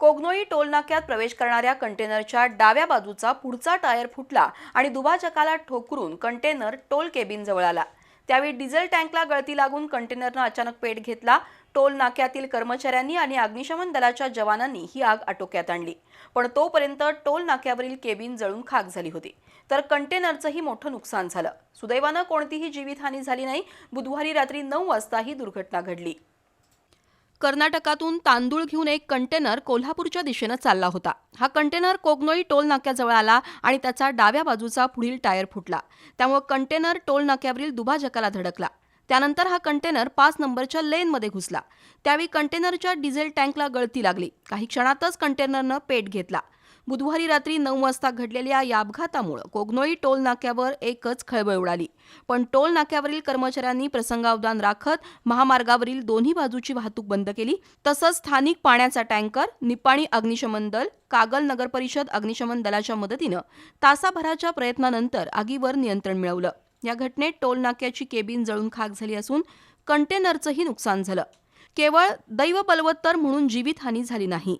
कोगनोई टोलनाक्यात प्रवेश करणाऱ्या कंटेनरच्या डाव्या बाजूचा पुढचा टायर फुटला आणि दुभाजकाला ठोकरून कंटेनर टोल केबिनजवळ आला. त्यावेळी डिझेल टँकला गळती लागून कंटेनरनं अचानक पेट घेतला. टोल नाक्यातील कर्मचाऱ्यांनी आणि अग्निशमन दलाच्या जवानांनी ही आग आटोक्यात आणली. पण तोपर्यंत टोल नाक्यावरील केबिन जळून खाक झाली होती. तर कंटेनरचंही मोठं नुकसान झालं. सुदैवानं कोणतीही जीवितहानी झाली नाही. बुधवारी रात्री नऊ वाजता ही दुर्घटना घडली. कर्नाटकातून तांदूळ घेऊन एक कंटेनर कोल्हापूरच्या दिशेनं चालला होता. हा कंटेनर कोगनोई टोल नाक्याजवळ आला आणि त्याचा डाव्या बाजूचा पुढील टायर फुटला. त्यामुळे कंटेनर टोल नाक्यावरील दुभाजकाला धडकला. त्यानंतर हा कंटेनर पाच नंबरच्या लेनमध्ये घुसला. त्यावेळी कंटेनरच्या डिझेल टँकला गळती लागली. काही क्षणातच कंटेनरनं पेट घेतला. बुधवारी रात्री नऊ वाजता घडलेल्या या अपघातामुळे कोगनोळी टोल नाक्यावर एकच खळबळ उडाली. पण टोल नाक्यावरील कर्मचाऱ्यांनी प्रसंगावधान राखत महामार्गावरील दोन्ही बाजूची वाहतूक बंद केली. तसंच स्थानिक पाण्याचा टँकर निपाणी अग्निशमन दल कागल नगर परिषद अग्निशमन दलाच्या मदतीनं तासाभराच्या प्रयत्नानंतर आगीवर नियंत्रण मिळवलं. या घटनेत टोल नाक्याची केबिन जळून खाक झाली असून कंटेनरचंही नुकसान झालं. केवळ दैव बलवत्तर म्हणून जीवितहानी झाली नाही.